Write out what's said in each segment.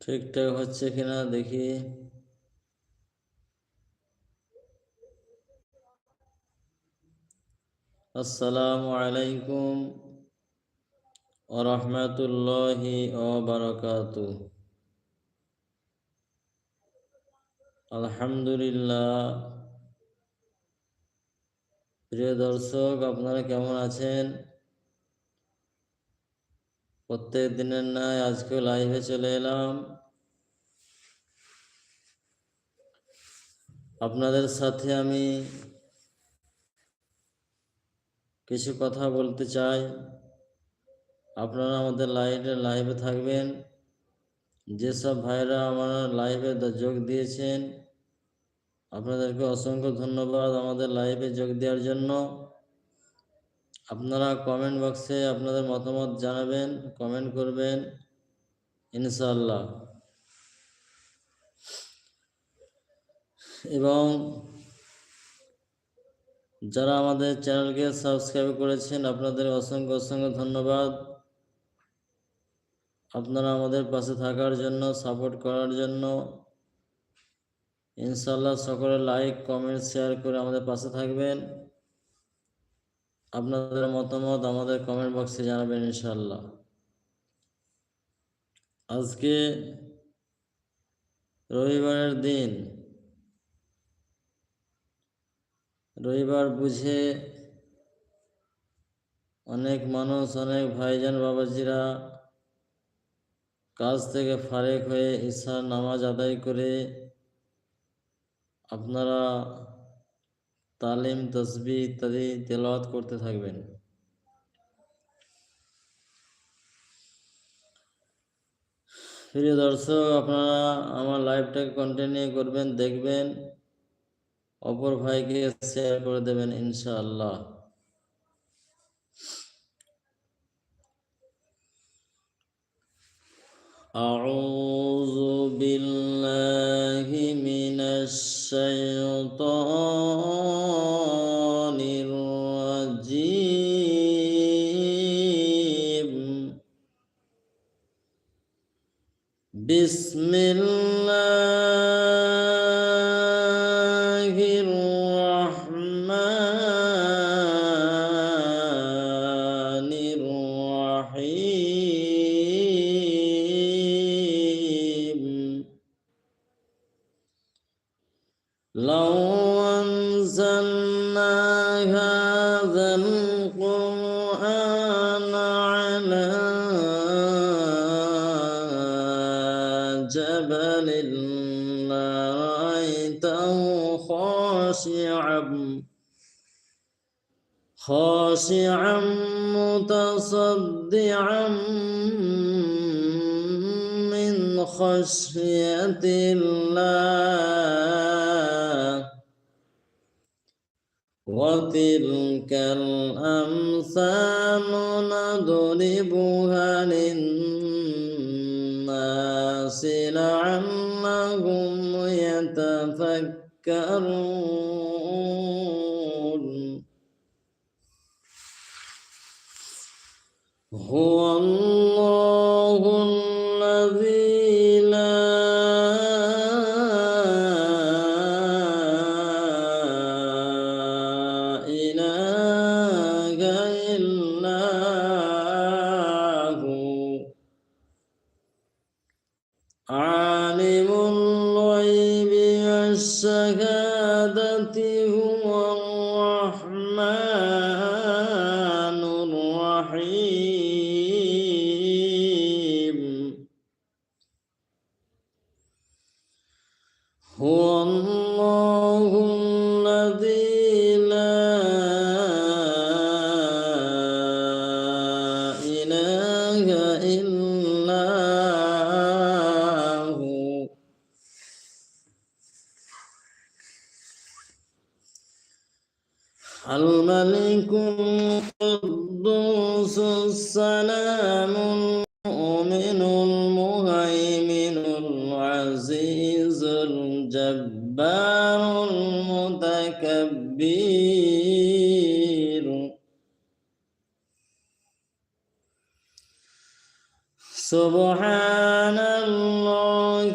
ঠিকঠাক হচ্ছে কিনা দেখি। আসসালামু আলাইকুম ওরহমতুল্লাহি বারাকাতু আলহামদুলিল্লাহ। প্রিয় দর্শক, আপনারা কেমন আছেন? প্রত্যেক দিনের ন্যায় আজকে লাইভে চলে এলাম। আপনাদের সাথে আমি কিছু কথা বলতে চাই। আপনারা আমাদের লাইভে লাইভে থাকবেন। যেসব ভাইরা আমার লাইভে যোগ দিয়েছেন, আপনাদেরকে অসংখ্য ধন্যবাদ আমাদের লাইভে যোগ দেওয়ার জন্য। আপনারা কমেন্ট বক্সে আপনাদের মতামত জানাবেন কমেন্ট করবেন ইনশাল্লাহ এবং যারা আমাদের চ্যানেলকে সাবস্ক্রাইব করেছেন, আপনাদের অসংখ্য অসংখ্য ধন্যবাদ। আপনারা আমাদের পাশে থাকার জন্য সাপোর্ট করার জন্য ইনশাল্লাহ সকলে লাইক কমেন্ট শেয়ার করে আমাদের পাশে থাকবেন। আপনাদের মতামত আমাদের কমেন্ট বক্সে জানাবেন ইনশাল্লাহ আজকে রবিবারের দিন রবিবার বুঝে অনেক মানুষ, অনেক ভাইজান বাবাজিরা কাজ থেকে ফারেক হয়ে ঈশার নামাজ আদায় করে আপনারা তালিম, তসবি ইত্যাদি তেলাওয়াত করতে থাকবেন। প্রিয় দর্শক, আপনারা আমার লাইভটাকে কন্টিনিউ করবেন, দেখবেন। অপর ভাইকে শেয়ার করে দেবেন ইনশাআল্লাহ أعوذ بالله من الشيطان الرجيم بسم الله القرآن على جبل لرأيته خاشعا خاشعا متصدعا من خشية الله. وتلك الأمثال نضربها للناس لعلهم يتفكرون هو الرحيم الجبار المتكبر سبحان الله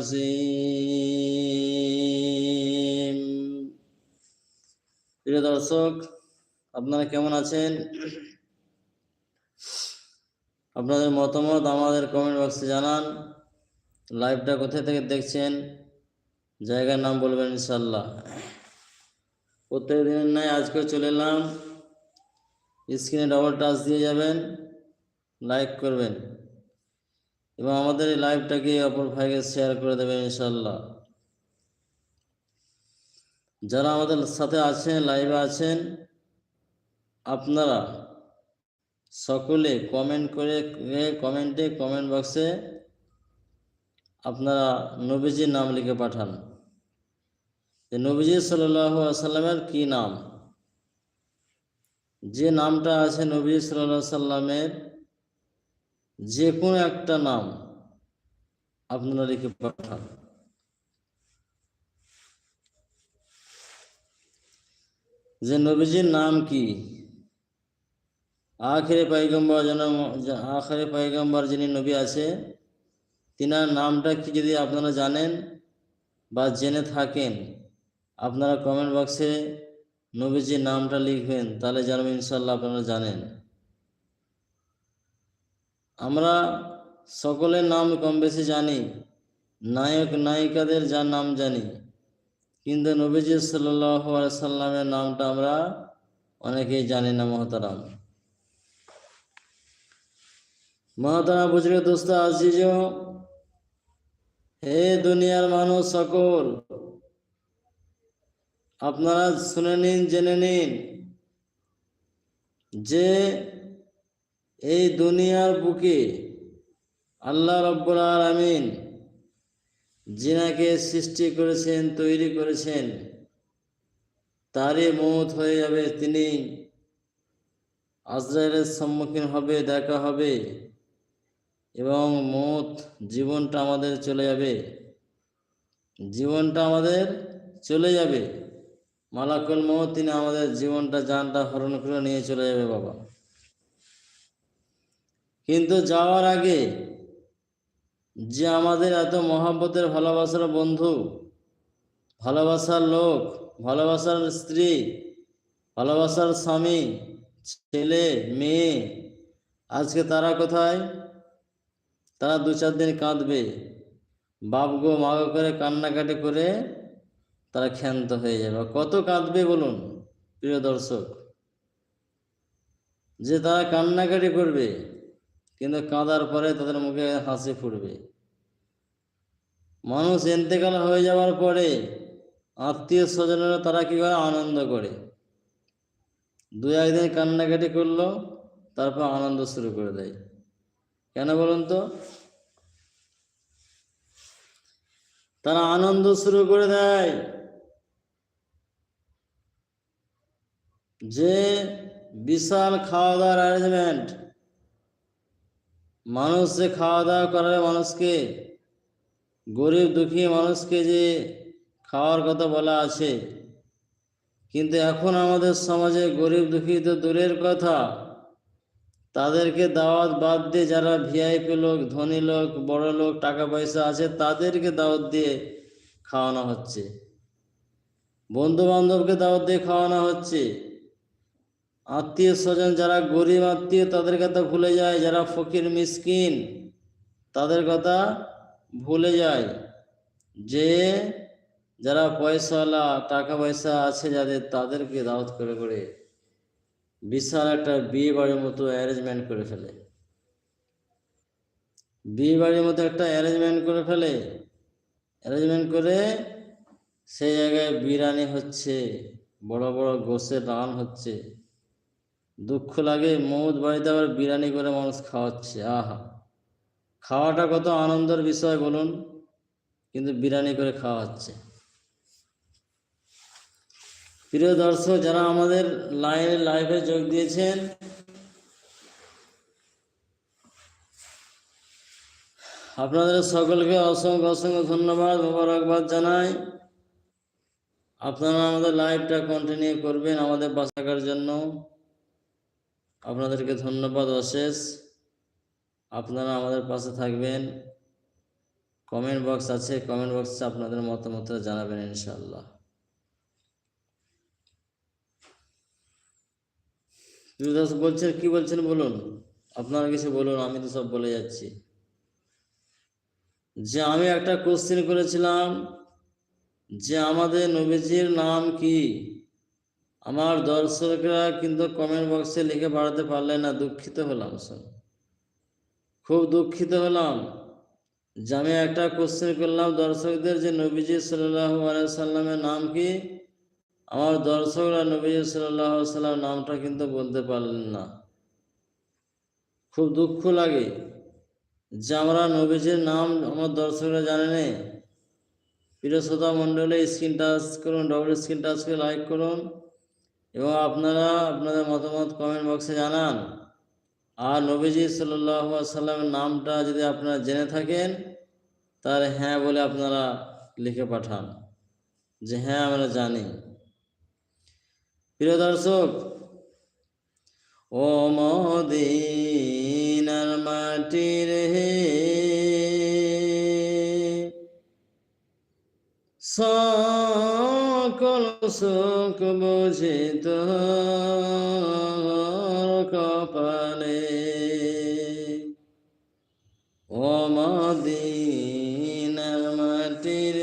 العظيم প্রিয় দর্শক আপনারা কেমন আছেন আপনাদের মতামত আমাদের কমেন্ট বক্সে জানান লাইভটা কোথা থেকে দেখছেন জায়গার নাম বলবেন ইনশাল্লাহ প্রত্যেক দিনের নাই আজকেও চলে এলাম স্ক্রিনে ডবল টাচ দিয়ে যাবেন লাইক করবেন এবং আমাদের এই লাইভটাকে অপর ভাইকে শেয়ার করে দেবেন ইনশাল্লাহ যারা আমাদের সাথে আছেন লাইভে আছেন, আপনারা সকলে কমেন্ট করে কমেন্টে কমেন্ট বক্সে আপনারা নবীজির নাম লিখে পাঠান। যে নবীজি সাল্লাহ সাল্লামের কি নাম? যে নামটা আছে নবী সাল্লামের যে কোনো একটা নাম আপনারা লিখে পাঠান। যে নবীজির নাম কি? আখেরে পাইগম্বর যেন আখেরে পাইগম্বর যিনি নবী আছে, তিনার নামটা কি যদি আপনারা জানেন বা জেনে থাকেন, আপনারা কমেন্ট বক্সে নবীজির নামটা লিখবেন, তাহলে জানবেন ইনশাল্লাহ আপনারা জানেন। আমরা সকলের নাম কম বেশি জানি, নায়ক, নায়িকাদের যার নাম জানি। কিন্তু নবীজি সাল্লাহ সাল্লামের নামটা আমরা অনেকেই জানি না, মহতারাম। মহতারাম বুঝলে দোস্ত আজিজ, হে দুনিয়ার মানুষ সকল, আপনারা শুনে নিন, জেনে নিন যে এই দুনিয়ার বুকে আল্লাহ রব্বুল আলমিন জিনাকে সৃষ্টি করেছেন, তৈরি করেছেন, তারই মত হয়ে যাবে। তিনি আজরাইলের সম্মুখীন হবে, দেখা হবে এবং মত জীবনটা আমাদের চলে যাবে। জীবনটা আমাদের চলে যাবে। মালাকুল মত তিনি আমাদের জীবনটা জানটা হরণ করে নিয়ে চলে যাবে, বাবা। কিন্তু যাওয়ার আগে যে আমাদের এত মহাব্বতের ভালোবাসার বন্ধু, ভালোবাসার লোক, ভালোবাসার স্ত্রী, ভালোবাসার স্বামী, ছেলে, মেয়ে, আজকে তারা কোথায়? তারা দু চার দিন কাঁদবে। বাপ গো, মা গো করে কান্নাকাটি করে তারা ক্ষান্ত হয়ে যাবে। কত কাঁদবে বলুন, প্রিয় দর্শক? যে তারা কান্নাকাটি করবে কিন্তু কাঁদার পরে তাদের মুখে হাসি ফুটবে। মানুষ এন্তেকাল হয়ে যাওয়ার পরে আত্মীয় স্বজনেরা তারা কি করে আনন্দ করে? দু একদিন কান্নাকাটি করল, তারপর আনন্দ শুরু করে দেয়। কেন বলুন তো? তারা আনন্দ শুরু করে দেয় যে বিশাল খাওয়া দাওয়ার অ্যারেঞ্জমেন্ট মানুষ যে খাওয়া দাওয়া করাবে মানুষকে, গরিব দুঃখী মানুষকে যে খাওয়ার কথা বলা আছে। কিন্তু এখন আমাদের সমাজে গরিব দুঃখী তো দূরের কথা। তাদেরকে দাওয়াত বাদ দিয়ে যারা ভিআইপি লোক, ধনী লোক, বড় লোক, টাকা পয়সা আছে, তাদেরকে দাওয়াত দিয়ে খাওয়ানো হচ্ছে। বন্ধু বান্ধবকে দাওয়াত দিয়ে খাওয়ানো হচ্ছে। আত্মীয় স্বজন যারা গরিব আত্মীয়, তাদের কথা ভুলে যায়। যারা ফকির, মিসকিন, তাদের কথা ভুলে যায়। যে যারা পয়সাওয়ালা টাকা পয়সা আছে যাদের, তাদেরকে দাওয়াত করে করে বিশাল একটা বিয়ে বাড়ির মতো অ্যারেঞ্জমেন্ট করে ফেলে। বিয়ে বাড়ির মতো একটা অ্যারেঞ্জমেন্ট করে ফেলে। অ্যারেঞ্জমেন্ট করে সেই জায়গায় বিরিয়ানি হচ্ছে, বড় বড় গোসের রান হচ্ছে। দুঃখ লাগে, মৌত বাড়িতে আবার বিরিয়ানি করে মানুষ খাওয়াচ্ছে, আহা। খাওয়াটা কত আনন্দের বিষয় বলুন, কিন্তু বিরিয়ানি করে খাওয়াচ্ছে। প্রিয় দর্শক, যারা আমাদের লাইভ লাইভে যোগ দিয়েছেন, আপনাদের সকলকে অসংখ্য অসংখ্য ধন্যবাদ, মোবারকবাদ জানাই। আপনারা আমাদের লাইভটা কন্টিনিউ করবেন আমাদের থাকার জন্য। আপনাদেরকে ধন্যবাদ অশেষ। আপনারা আমাদের পাশে থাকবেন। কমেন্ট বক্স আছে, কমেন্ট বক্সে আপনাদের মতামত জানাবেন ইনশাল্লাহ দাস বলছেন, কি বলছেন বলুন? আপনারা কিছু বলুন, আমি তো সব বলে যাচ্ছি। যে আমি একটা কোশ্চেন করেছিলাম, যে আমাদের নবীজির নাম কি? আমার দর্শকরা কিন্তু কমেন্ট বক্সে লিখে পাঠাতে পারলেন না, দুঃখিত হলাম শোন খুব দুঃখিত হলাম। যে আমি একটা কোশ্চেন করলাম, দর্শকদের যে নবীজি সাল্লাহ সাল্লামের নাম কি? আমার দর্শকরা নবীজি সাল্লাহ সাল্লাম নামটা কিন্তু বলতে পারলেন না। খুব দুঃখ লাগে যে আমরা নবীজির নাম আমার দর্শকরা জানে না। প্রিয় শ্রোতা মণ্ডলে স্ক্রিন টাচ করুন ডবল স্ক্রিন টাচ করে লাইক করুন। এবং আপনারা আপনাদের মতামত কমেন্ট বক্সে জানান। আর নবীজি সাল্লামের নামটা যদি আপনারা জেনে থাকেন, তাহলে হ্যাঁ বলে আপনারা লিখে পাঠান। যে হ্যাঁ আমরা জানি। প্রিয় দর্শক, ও মদিনার মাটির হে সকল সুখ বুঝিত কপালে। ও মদিনার মাটির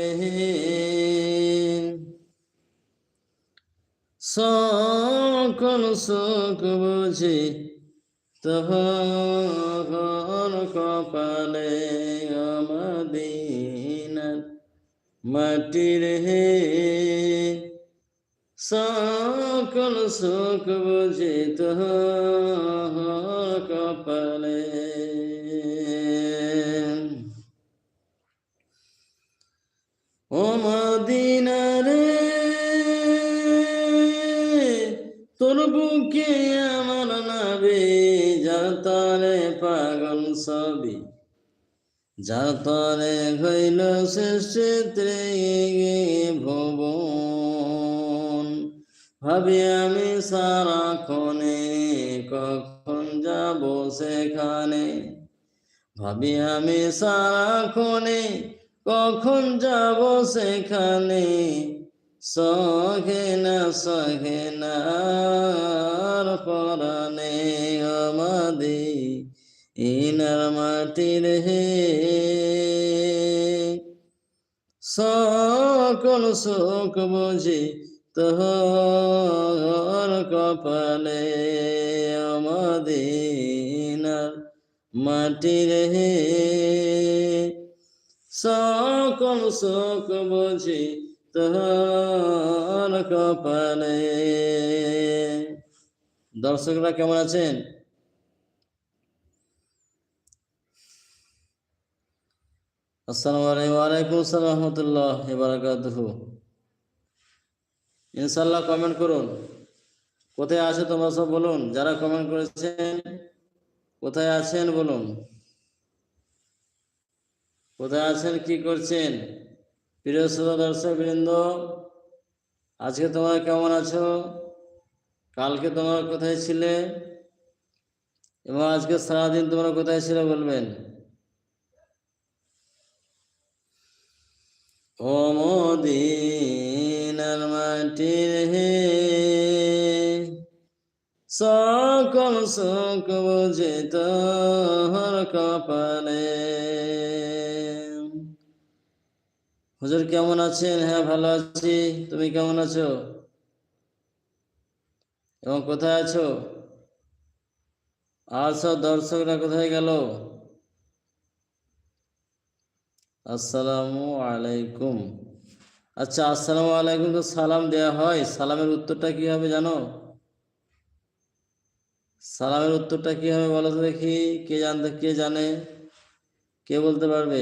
সকল সুখ বুঝি তহর কপালে। মাটির হে। সকল সুখ বুঝি তহর কপালে। ও মদিনারে তোর বুকে আমার নাবে যাতারে পাগল সবই যার হইল শেষে ভুবন, ভাবি আমি সারাক্ষণে কখন যাব সেখানে? ভাবি আমি সারাক্ষণে কখন যাব সেখানে? সহে না সহে না পরানে ইনার মাটির হে। সকল শোক বুঝি তোহর কপালে আমাদিনার মাটির হে। সকল শোক বুঝি তোহর কপালে। দর্শকরা কেমন আছেন? আসসালামু আলাইকুম, ওয়ালাইকুম আসসালাম রহমতুল্লাহ বারাকাতুহু। ইনশাল্লাহ কমেন্ট করুন। কোথায় আছে তোমরা সব বলুন। যারা কমেন্ট করেছেন, কোথায় আছেন বলুন। কোথায় আছেন, কি করছেন? প্রিয় শ্রোতা, দর্শক বৃন্দ, আজকে তোমরা কেমন আছো? কালকে তোমরা কোথায় ছিলে? এবং আজকে সারাদিন তোমরা কোথায় ছিলে বলবেন। ও মদিনার মাটির হে, সকল সুখ বুঝে তোহর কপালে। হুজুর কেমন আছেন? হ্যাঁ ভালো আছি। তুমি কেমন আছো? এবং কোথায় আছো? আর সব দর্শকরা কোথায় গেল? আসসালামু আলাইকুম। আচ্ছা আসসালামু আলাইকুম তো সালাম দেয়া হয়। সালামের উত্তরটা কি হবে জানো? সালামের উত্তরটা কি হবে বলো তো দেখি। কে জানতে, কে জানে? কে বলতে পারবে?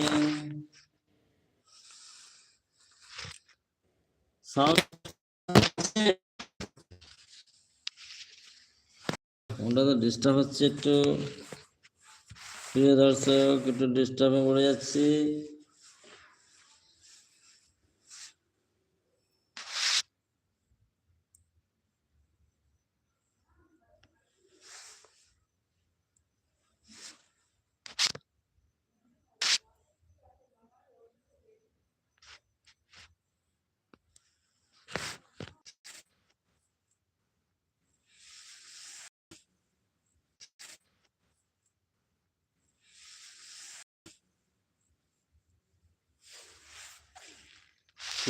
ওটা তো ডিস্টার্ব হচ্ছে একটু। প্রিয় দর্শক একটু ডিস্টার্বে পড়ে যাচ্ছি।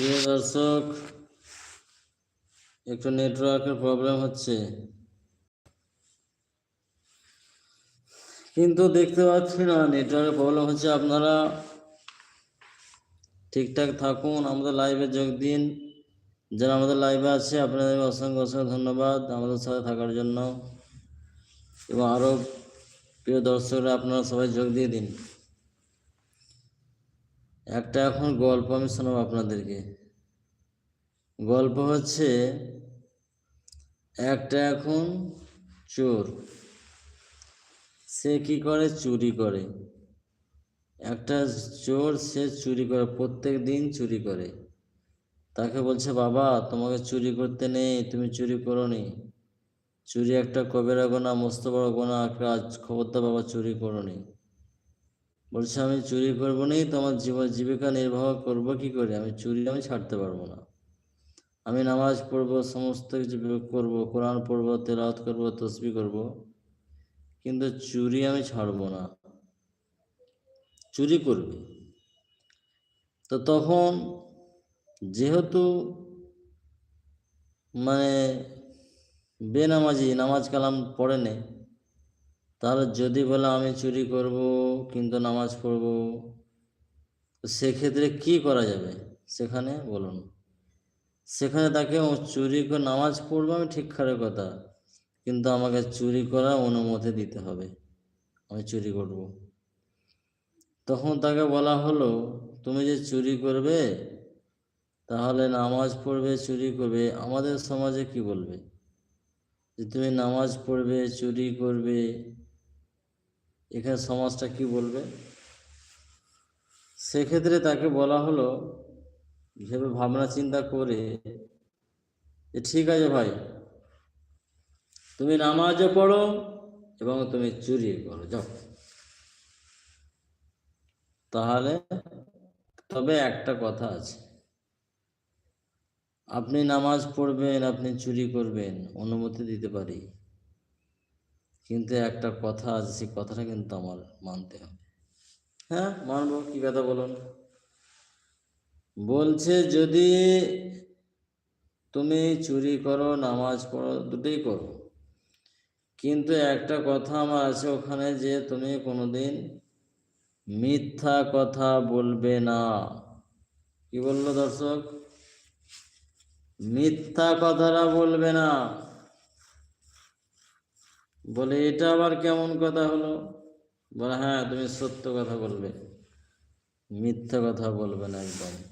প্রিয় দর্শক, একটু নেটওয়ার্কের প্রবলেম হচ্ছে। কিন্তু দেখতে পাচ্ছি না, নেটওয়ার্কের প্রবলেম হচ্ছে। আপনারা ঠিকঠাক থাকুন, আমাদের লাইভে যোগ দিন। যারা আমাদের লাইভে আছে আপনাদের অসংখ্য অসংখ্য ধন্যবাদ আমাদের সাথে থাকার জন্য। এবং আরও প্রিয় দর্শকরা, আপনারা সবাই যোগ দিয়ে দিন। একটা এখন গল্প আমি শোনাবো আপনাদেরকে। গল্প হচ্ছে, একটা এখন চোর, সে কি করে? চুরি করে। একটা চোর, সে চুরি করে, প্রত্যেক দিন চুরি করে। তাকে বলছে, বাবা, তোমাকে চুরি করতে নেই, তুমি চুরি করো নি চুরি একটা কবেরা গোনা মস্ত বড় গোনা কাজ খবরদার বাবা চুরি করো নি বলছে, আমি চুরি করব নি, তোমার জীবন জীবিকা নির্বাহ করব কি করে? আমি চুরি আমি ছাড়তে পারব না। আমি নামাজ পড়ব, সমস্ত কিছু করব, কোরআন পড়ব, তেলাওয়াত করব, তসবি করব, কিন্তু চুরি আমি ছাড়বো না। চুরি করবে? তো তখন যেহেতু মানে বেনামাজি, নামাজ কালাম পড়ে নেই তাহলে যদি বলে আমি চুরি করব, কিন্তু নামাজ পড়ব, সেক্ষেত্রে কি করা যাবে? সেখানে বলুন। সেখানে তাকে চুরি করে নামাজ পড়ব আমি ঠিক খারে কথা, কিন্তু আমাকে চুরি করার অনুমতি দিতে হবে। আমি চুরি করব। তখন তাকে বলা হলো, তুমি যে চুরি করবে, তাহলে নামাজ পড়বে, চুরি করবে, আমাদের সমাজে কি বলবে? যে তুমি নামাজ পড়বে, চুরি করবে এখানে সমাজটা কি বলবে? সেক্ষেত্রে তাকে বলা হলো, ভেবে ভাবনা চিন্তা করে যে ঠিক আছে ভাই, তুমি নামাজও পড়ো এবং তুমি চুরি করো, যাও। তাহলে তবে একটা কথা আছে। আপনি নামাজ পড়বেন, আপনি চুরি করবেন, অনুমতি দিতে পারি। কিন্তু একটা কথা আছে, সেই কথাটা কিন্তু আমার মানতে হবে। হ্যাঁ মানবো, কি কথা বলুন? বলছে, যদি তুমি চুরি করো, নামাজ পড়ো, দুটোই করো। কিন্তু একটা কথা আমার আছে ওখানে যে, তুমি কোনোদিন মিথ্যা কথা বলবে না। কি বলল দর্শক? মিথ্যা কথাটা বলবে না। বলে, এটা আবার কেমন কথা হলো? বলে হ্যাঁ তুমি সত্য কথা বলবে। মিথ্যা কথা বলবে না একদম।